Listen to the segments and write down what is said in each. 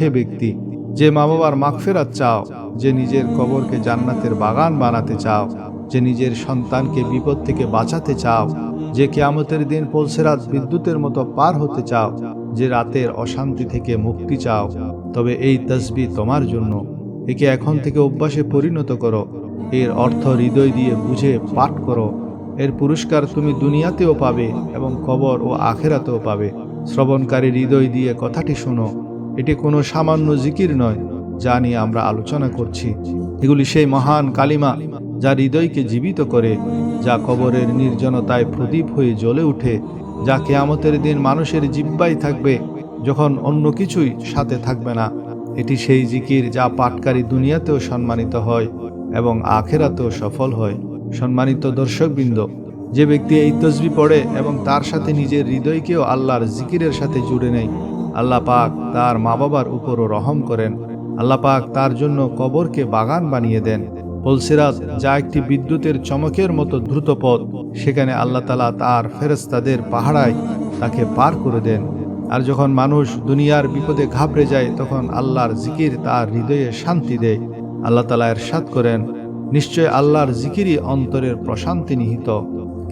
হে ব্যক্তি, যে মা বাবার মাগফেরাত চাও, যে নিজের কবরকে জান্নাতের বাগান বানাতে চাও, যে নিজের সন্তানকে বিপদ থেকে বাঁচাতে চাও, যে কেয়ামতের দিন পলসেরাত বিদ্যুতের মতো পার হতে চাও, যে রাতের অশান্তি থেকে মুক্তি চাও, তবে এই তসবি তোমার জন্য। একে এখন থেকে অভ্যাসে পরিণত করো। এর অর্থ হৃদয় দিয়ে বুঝে পাঠ করো। এর পুরস্কার তুমি দুনিয়াতেও পাবে এবং কবর ও আখেরাতেও পাবে। শ্রবণকারী হৃদয় দিয়ে কথাটি শোনো। এটি কোনো সামান্য জিকির নয়, যা নিয়ে আমরা আলোচনা করছি। এগুলি সেই মহান কালিমা যা হৃদয়কে জীবিত করে, যা কবরের নির্জনতায় প্রদীপ হয়ে জ্বলে উঠে, যা কেয়ামতের দিন মানুষের জিব্বাই থাকবে, যখন অন্য কিছুই সাথে থাকবে না। এটি সেই জিকির যা পাটকারী দুনিয়াতেও সম্মানিত হয় এবং আখেরাতেও সফল হয়। সম্মানিত দর্শকবৃন্দ, যে ব্যক্তি এই তসবি পড়ে এবং তার সাথে নিজের হৃদয়কেও আল্লাহর জিকিরের সাথে জুড়ে নেয় আল্লাহ পাক তার মা বাবার উপরও রহম করেন। আল্লাহ পাক তার জন্য কবরকে বাগান বানিয়ে দেন। পলসিরাত যা একটি বিদ্যুতের চমকের মতো দ্রুত পথ, সেখানে আল্লাহ তালা তার ফেরেস্তাদের পাহাড়ায় তাকে পার করে দেন। আর যখন মানুষ দুনিয়ার বিপদে ঘাবড়ে যায়, তখন আল্লাহর জিকির তার হৃদয়ে শান্তি দেয়। আল্লাহ তালা এরশাদ করেন, নিশ্চয় আল্লাহর জিকিরই অন্তরের প্রশান্তি নিহিত।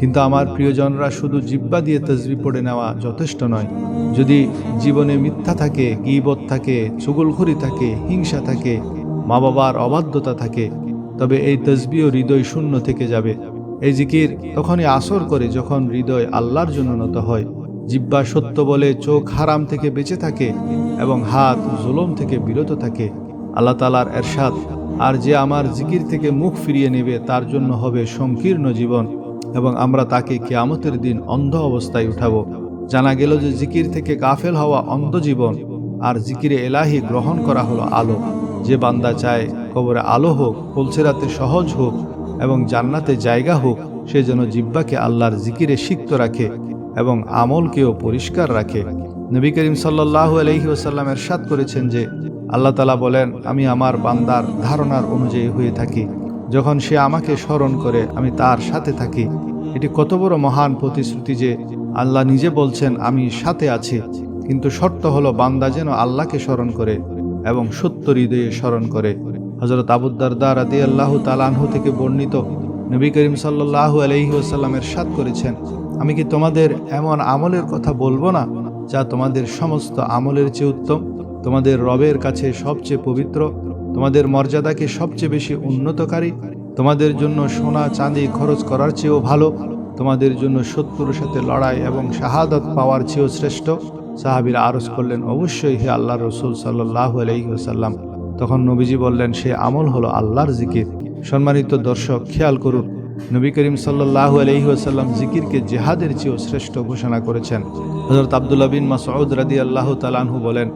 কিন্তু আমার প্রিয়জনরা শুধু জিব্বা দিয়ে তসবি পড়ে নেওয়া যথেষ্ট নয়। যদি জীবনে মিথ্যা থাকে, গিবত থাকে, চুগলখড়ি থাকে, হিংসা থাকে মা বাবার অবাধ্যতা থাকে, তবে এই তসবিও হৃদয় শূন্য থেকে যাবে। এই জিকির তখনই আসর করে যখন হৃদয় আল্লাহর জন্য নত হয়। জিব্বা সত্য বলে চোখ হারাম থেকে বেঁচে থাকে এবং হাত জুলম থেকে বিরত থাকে। আল্লাহ তালার এরশাদ, আর যে আমার জিকির থেকে মুখ ফিরিয়ে নেবে, তার জন্য হবে সংকীর্ণ জীবন। এবং আমরা তাকে কেয়ামতের দিন অন্ধ অবস্থায় উঠাবো। জানা গেল যে জিকির থেকে গাফেল হওয়া অন্ধ জীবন আর জিকিরে এলাহি গ্রহণ করা হলো আলো। যে বান্দা চায় কবরে আলো হোক পলসেরাতে সহজ হোক এবং জান্নাতে জায়গা হোক, সে যেন জিব্বাকে আল্লাহর জিকিরে সিক্ত রাখে এবং আমলকেও পরিষ্কার রাখে। নবী করিম সাল্লাহ আলহি ওসাল্লাম এরশাদ করেছেন যে, আল্লাহ তালা বলেন, আমি আমার বান্দার ধারণার অনুযায়ী হয়ে থাকি। যখন সে আমাকে স্মরণ করে, আমি তার সাথে থাকি। এটি কত বড় মহান প্রতিশ্রুতি যে আল্লাহ নিজে বলছেন, আমি সাথে আছি। কিন্তু শর্ত হলো বান্দা যেন আল্লাহকে স্মরণ করে এবং সত্য হৃদয়ে স্মরণ করে। হজরত আবুদ্দারদা রাদি আল্লাহ তালানহু থেকে বর্ণিত নবী করিম সাল্লাহ আলহি ওসাল্লামের সাদ করেছেন, আমি কি তোমাদের এমন আমলের কথা বলব না, যা তোমাদের সমস্ত আমলের চেয়ে উত্তম? তোমাদের রবের কাছে সবচেয়ে পবিত্র? তোমাদের মর্যাদাকে সবচেয়ে বেশি উন্নতকারী? তোমাদের জন্য সোনা চাঁদি খরচ করার চেয়েও ভালো। তোমাদের জন্য শত্রুর সাথে লড়াই এবং শাহাদত পাওয়ার চেয়েও শ্রেষ্ঠ। সাহাবিরা আরজ করলেন, অবশ্যই হে আল্লাহ রসুল সাল্লাহ আলহিহাসাল্লাম তখন নবীজি বললেন, সে আমল হলো আল্লাহর জিকির। সম্মানিত দর্শক, খেয়াল করুন, নবী করিম সাল্লাহ আলহিহাসাল্লাম জিকিরকে জেহাদের চেয়েও শ্রেষ্ঠ ঘোষণা করেছেন। হজরত আবদুল্লাহ বিন মাসউদ রাদি আল্লাহ তালানহু বলেন,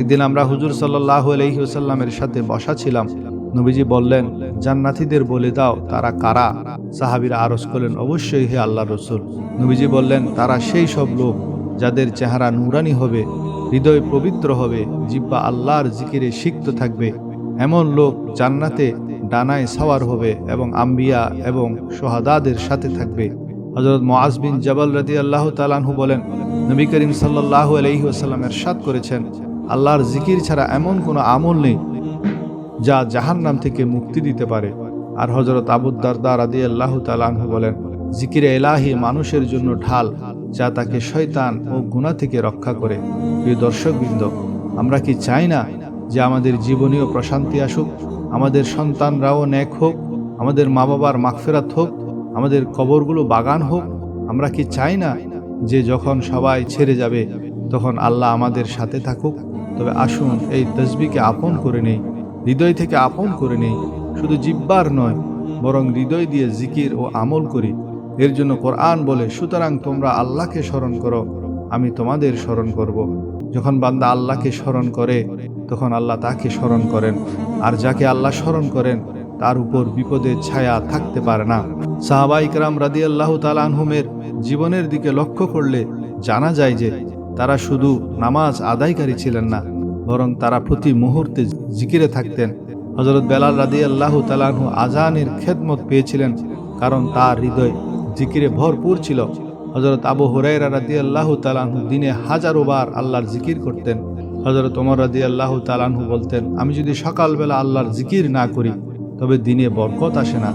একদিন আমরা হুজুর সাল্লাহ আলহিউসাল্লামের সাথে বসা ছিলাম। নবীজি বললেন, জান্নাতিদের বলে দাও, তারা কারা? সাহাবিরা আরজ করলেন, অবশ্যই হে আল্লাহ রসুল। নবীজি বললেন, তারা সেই সব লোক যাদের চেহারা নুরানি হবে, হৃদয় পবিত্র হবে, জিব্বা আল্লাহর জিকিরে সিক্ত থাকবে। এমন লোক জান্নাতে ডানায় সাওয়ার হবে এবং আম্বিয়া এবং সোহাদাদের সাথে থাকবে। হজরত মোয়াজ বিন জবাল রাদি আল্লাহ তালানহু বলেন, নবী করিম সাল্লাহ আলহি আসাল্লামের সাদ করেছেন, আল্লাহর জিকির ছাড়া এমন কোনো আমল নেই। যা জাহান নাম থেকে মুক্তি দিতে পারে। আর হজরত আবুদ্দারদার আদি আল্লাহ তালাহু বলেন, জিকিরে এলাহি মানুষের জন্য ঢাল, যা তাকে শয়তান ও গুণা থেকে রক্ষা করে। প্রিয় দর্শকবৃন্দ, আমরা কি চাই না যে আমাদের জীবনীয় প্রশান্তি আসুক, আমাদের সন্তানরাও ন্যাক হোক, আমাদের মা বাবার মাগফেরাত হোক, আমাদের কবরগুলো বাগান হোক? আমরা কি চাই না যে যখন সবাই ছেড়ে যাবে, তখন আল্লাহ আমাদের সাথে থাকুক? তবে আসুন এই তসবিকে আপন করে নেই। হৃদয় থেকে আপন করে নেই। শুধু জিব্বার নয়, বরং হৃদয় দিয়ে জিকির ও আমল করি। এর জন্য কোরআন বলে, সুতরাং তোমরা আল্লাহকে স্মরণ করো, আমি তোমাদের স্মরণ করব। যখন বান্দা আল্লাহকে স্মরণ করে, তখন আল্লাহ তাকে স্মরণ করেন। আর যাকে আল্লাহ স্মরণ করেন, তার উপর বিপদের ছায়া থাকতে পারে না। সাহাবা ইকরাম রাদি আল্লাহ তালানহুমের জীবনের দিকে লক্ষ্য করলে জানা যায় যে, তারা শুধু নামাজ আদায়কারী ছিলেন না বরং তারা প্রতি মুহূর্তে জিকিরে থাকতেন। হজরত বেলাল রাদি আল্লাহ তালাহু আজানের খেদমত পেয়েছিলেন, কারণ তার হৃদয় জিকিরে ভরপুর ছিল। হজরত আবু হুরাইরা রাদি আল্লাহ তালাহু দিনে হাজারো বার আল্লাহর জিকির করতেন। হজরত ওমর রাদি আল্লাহ তালানহু বলতেন, আমি যদি সকালবেলা আল্লাহর জিকির না করি, তবে দিনে বরকত আসে না।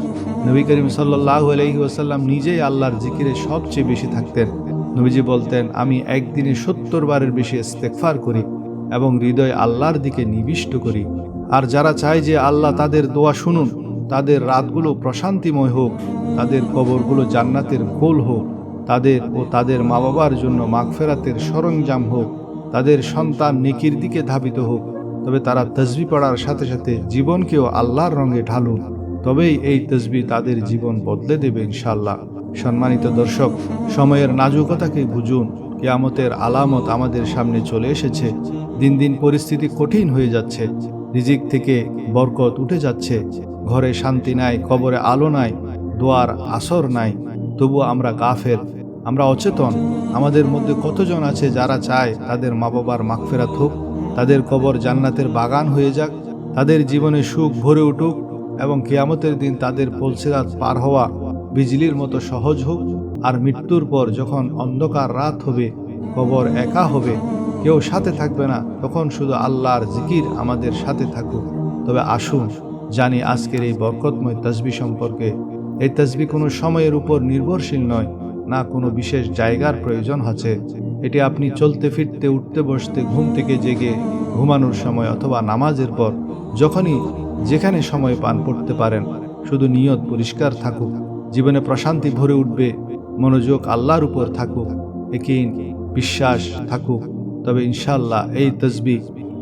নবী করিম সাল্লাহ আলহি ওসাল্লাম নিজেই আল্লাহর জিকিরে সবচেয়ে বেশি থাকতেন। নবীজি বলতেন, আমি একদিনে সত্তর বারের বেশি ইস্তেকফার করি। এবং হৃদয় আল্লাহর দিকে নিবিষ্ট করি। আর যারা চায় যে আল্লাহ তাদের দোয়া শুনুন, তাদের রাতগুলো প্রশান্তিময় হোক, তাদের কবরগুলো জান্নাতের গোল হোক, তাদের ও তাদের মা বাবার জন্য মাগফেরাতের সরঞ্জাম হোক, তাদের সন্তান নেকির দিকে ধাবিত হোক, তবে তারা তসবি পড়ার সাথে সাথে জীবনকেও আল্লাহর রঙে ঢালুন। তবেই এই তসবি তাদের জীবন বদলে দেবে ইনশাল্লাহ সম্মানিত দর্শক, সময়ের নাজুকতাকে বুঝুন। কেয়ামতের আলামত আমাদের সামনে চলে এসেছে। দিন দিন পরিস্থিতি কঠিন হয়ে যাচ্ছে। রিজিক থেকে বরকত উঠে যাচ্ছে। ঘরে শান্তি নাই, কবরে আলো নাই, দোয়ার আসর নাই। তবু আমরা গাফের আমরা অচেতন। আমাদের মধ্যে কতজন আছে যারা চায় তাদের মা বাবার মাগফেরাত হোক, তাদের কবর জান্নাতের বাগান হয়ে যাক, তাদের জীবনে সুখ ভরে উঠুক এবং কেয়ামতের দিন তাদের পলসিরাত পার হওয়া বিজলির মতো সহজ হোক। আর মৃত্যুর পর যখন অন্ধকার রাত হবে, কবর একা হবে কেউ সাথে থাকবে না, তখন শুধু আল্লাহর জিকির আমাদের সাথে থাকুক। তবে আসুন, জানি আজকের এই বরকতময় তসবি সম্পর্কে। এই তসবি কোনো সময়ের উপর নির্ভরশীল নয়, না কোনো বিশেষ জায়গার প্রয়োজন আছে। এটি আপনি চলতে ফিরতে, উঠতে বসতে, ঘুম থেকে জেগে, ঘুমানোর সময় অথবা নামাজের পর, যখনই যেখানে সময় পান পড়তে পারেন। শুধু নিয়ত পরিষ্কার থাকুক, জীবনে প্রশান্তি ভরে উঠবে, মনোযোগ আল্লাহর উপর থাকুক একিন বিশ্বাস থাকুক। তবে ইনশাল্লাহ এই তসবি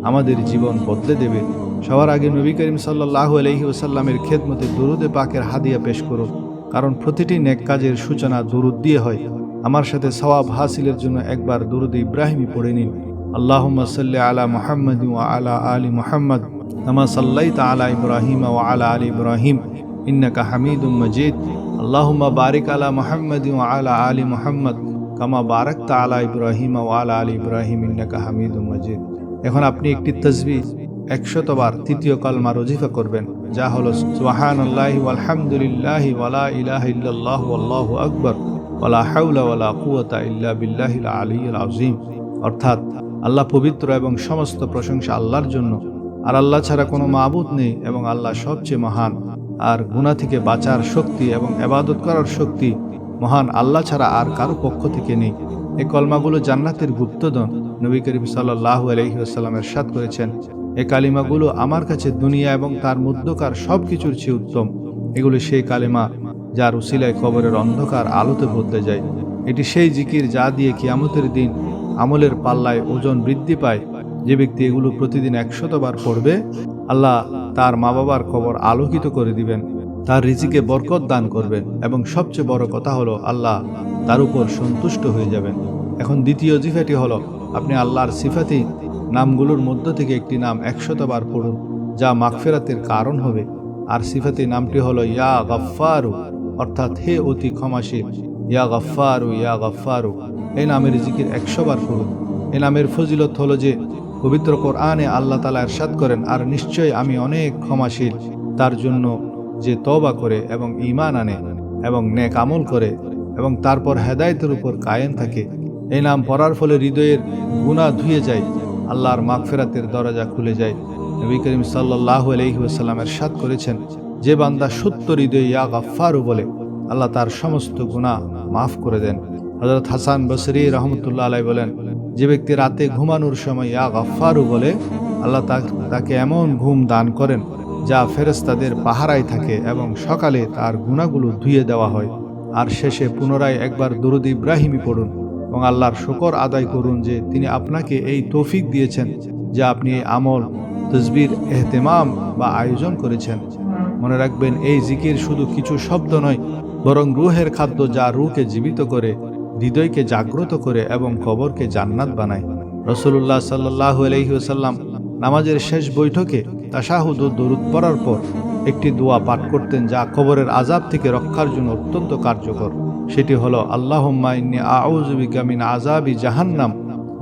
আমাদের জীবন বদলে দেবে। সবার আগে নবী করিম সাল্লাহ আলহি ওসাল্লামের খেদমতে দুরুদে পাকের হাদিয়া পেশ করুন। কারণ প্রতিটি নেক কাজের সূচনা দুরুদ দিয়ে হয়। আমার সাথে সওয়াব হাসিলের জন্য একবার দুরুদ ইব্রাহিমী পড়ে নিন। আল্লাহ সাল্লি আলা মোহাম্মদ আলা আলী মোহাম্মদ নামা সাল্লাইত আলা ইব্রাহিম ও আলা আলী ইব্রাহিম ইন্নাকা হামিদুম মজিদ। আল্লাহুম্মা বারিক আলা মুহাম্মদ ওয়া আলা আলী মুহাম্মদ কামা বারাকতা আলা ইব্রাহিম ওয়া আলা আলি ইব্রাহিম ইন্নাকা হামিদুম মাজিদ। এখন আপনি একটি তাসবিহ একশতবার তৃতীয় কলমা রজিফা করবেন, যা হলো সুবহানাল্লাহি ওয়ালহামদুলিল্লাহি ওয়ালা ইলাহা ইল্লাল্লাহু আল্লাহু আকবার ওয়ালা হাওলা ওয়ালা কুওয়াতা ইল্লা বিল্লাহিল আলিয়্যিল আযীম। অর্থাৎ আল্লাহ পবিত্র এবং সমস্ত প্রশংসা আল্লাহর জন্য। আর আল্লাহ ছাড়া কোনো মাবুদ নেই এবং আল্লাহ সবচেয়ে মহান। আর গুণা থেকে বাঁচার শক্তি এবং এবাদত করার শক্তি মহান আল্লাহ ছাড়া আর কারও পক্ষ থেকে নেই। এই কলমাগুলো জান্নাতের গুপ্তদন নবী করিম সাল্লাহ আলহিহাস্লামের সাদ করেছেন। এ কালিমাগুলো আমার কাছে দুনিয়া এবং তার মধ্যকার সব কিছুর চেয়ে উত্তম। এগুলো সেই কালিমা যার উসিলায় কবরের অন্ধকার আলোতে বদলে যায়। এটি সেই জিকির যা দিয়ে কিয়ামতের দিন আমলের পাল্লায় ওজন বৃদ্ধি পায়। যে ব্যক্তি এগুলো প্রতিদিন একশতবার পড়বে, আল্লাহ তার মা বাবার কবর আলোকিত করে দিবেন। তার রিজিকে বরকত দান করবেন এবং সবচেয়ে বড় কথা হলো আল্লাহ তার উপর সন্তুষ্ট হয়ে যাবেন। এখন দ্বিতীয় জিফাটি হলো, আপনি আল্লাহর সিফাতি নামগুলোর মধ্য থেকে একটি নাম একশতবার পড়ুন, যা মাগফেরাতের কারণ হবে। আর সিফাতি নামটি হলো ইয়া গফারু অর্থাৎ হে অতি ক্ষমাশীল, ইয়া গফারু ইয়া গফারু এই নামের জিকির একশো বার করুন এ নামের ফজিলত হলো যে, পবিত্র কোরআনে আল্লাহ তালা এরশাদ করেন, আর নিশ্চয়ই আমি অনেক ক্ষমাশীল, তার জন্য যে তবা করে এবং ইমান আনে এবং নেক আমল করে এবং তারপর হেদায়তের উপর কায়েম থাকে। এই নাম পড়ার ফলে হৃদয়ের গুণা ধুয়ে যায়, আল্লাহর মাগফেরাতের দরজা খুলে যায়। নবী করিম সাল্লাহ আলহিহাসাল্লাম এরশাদ করেছেন, যে বান্দা সত্য হৃদয় ইয়া গাফারু বলে, আল্লাহ তার সমস্ত গুণা মাফ করে দেন। হজরত হাসান বসরি রহমতুল্লাহ আলাই বলেন, যে ব্যক্তি রাতে ঘুমানোর সময় ইয়া গাফারু বলে, আল্লাহ তাকে এমন ঘুম দান করেন যা ফেরেস্তাদের পাহারায় থাকে এবং সকালে তার গুণাগুলো ধুয়ে দেওয়া হয়। আর শেষে পুনরায় একবার দরুদ ইব্রাহিমই পড়ুন এবং আল্লাহর শকর আদায় করুন যে তিনি আপনাকে এই তৌফিক দিয়েছেন যা আপনি এই আমল, তসবির, এহতেমাম বা আয়োজন করেছেন। মনে রাখবেন, এই জিকির শুধু কিছু শব্দ নয়, বরং রুহের খাদ্য যা রুকে জীবিত করে, হৃদয়কে জাগ্রত করে এবং কবরকে জান্নাত বানায়। রসুল্লাহ সাল্লাহ আলহিউসাল্লাম নামাজের শেষ বৈঠকে তাশাহুদ ও দরুদ পড়ার পর একটি দোয়া পাঠ করতেন যা কবরের আজাব থেকে রক্ষার জন্য অত্যন্ত কার্যকর। সেটি হলো, আল্লাহম্মা ইন্নি আউজুবিকা মিন আজাবি জাহান্নাম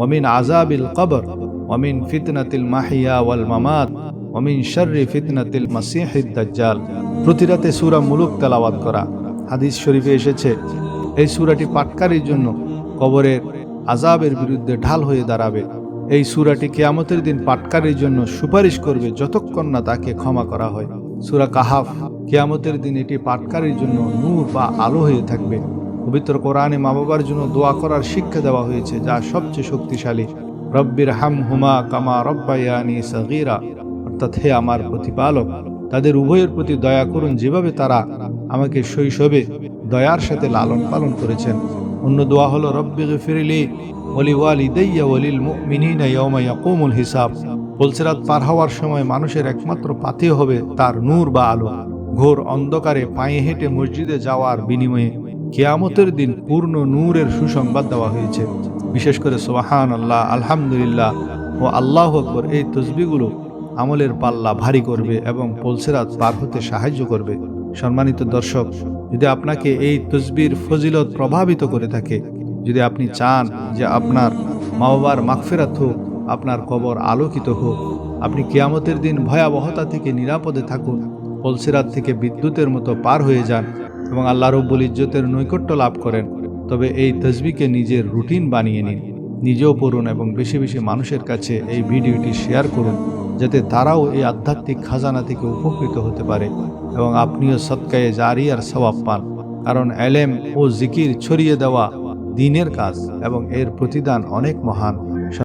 ওমিন আজাবিল কবর ওমিন ফিতনাতিল মাহিয়া ওয়াল মামাত ওমিন শর্রি ফিতনাতিল মাসিহিদ দাজ্জাল। প্রতি রাতে সূরা মুলুক তেলাওয়াত করা। হাদিস শরীফে এসেছে, এই সুরাটি পাটকারীর জন্য কবরের আজাবের বিরুদ্ধে ঢাল হয়ে দাঁড়াবে। এই সুরাটি কেয়ামতের দিন পাটকারের জন্য সুপারিশ করবে যতক্ষণ না তাকে ক্ষমা করা হয়। সুরা কাহাফ, কেয়ামতের দিন এটি পাটকারের জন্য নূর বা আলো হয়ে থাকবে। পবিত্র কোরআনে মা বাবার জন্য দোয়া করার শিক্ষা দেওয়া হয়েছে, যা সবচেয়ে শক্তিশালী। রব্বির হাম হুমা কামা রব্বায়ানি সগীরা। অর্থাৎ হে আমার প্রতিপালক, তাদের উভয়ের প্রতি দয়া করুন, যেভাবে তারা আমাকে শৈশবে দয়ার সাথে লালন পালন করেছেন। অন্য দোয়া হলো, রব্বি গফিরলি ওলি ওয়ালিদাইয়া ওয়ালিল মুমিনিনা ইয়াউমা ইয়াকুমুল হিসাব। পলসেরাত পার হওয়ার সময় মানুষের একমাত্র পাথে হবে তার নূর বা আলো। ঘোর অন্ধকারে পায়ে হেঁটে মসজিদে যাওয়ার বিনিময়ে কেয়ামতের দিন পূর্ণ নূরের সুসংবাদ দেওয়া হয়েছে। বিশেষ করে সোহান আল্লাহ আলহামদুলিল্লাহ ও আল্লাহ আকবর, এই তসবিগুলো আমলের পাল্লা ভারী করবে এবং পলসেরাত পার হতে সাহায্য করবে। সম্মানিত দর্শক যদি আপনাকে এই তসবির ফজিলত প্রভাবিত করে থাকে, যদি আপনি চান যে আপনার মা বাবার মাগফেরাত হোক, আপনার কবর আলোকিত হোক, আপনি কিয়ামতের দিন ভয়াবহতা থেকে নিরাপদে থাকুন পলসিরাত থেকে বিদ্যুতের মতো পার হয়ে যান এবং আল্লাহ রব্বুল ইজ্জতের নৈকট্য লাভ করেন, তবে এই তসবিকে নিজের রুটিন বানিয়ে নিন। নিজেও পড়ুন এবং বেশি বেশি মানুষের কাছে এই ভিডিওটি শেয়ার করুন। যাতে তারাও এই আধ্যাত্মিক খাজানা থেকে উপকৃত হতে পারে এবং আপনিও সৎকায়ে জারি আর সবাব পান। কারণ এলেম ও জিকির ছড়িয়ে দেওয়া দিনের কাজ এবং এর প্রতিদান অনেক মহান।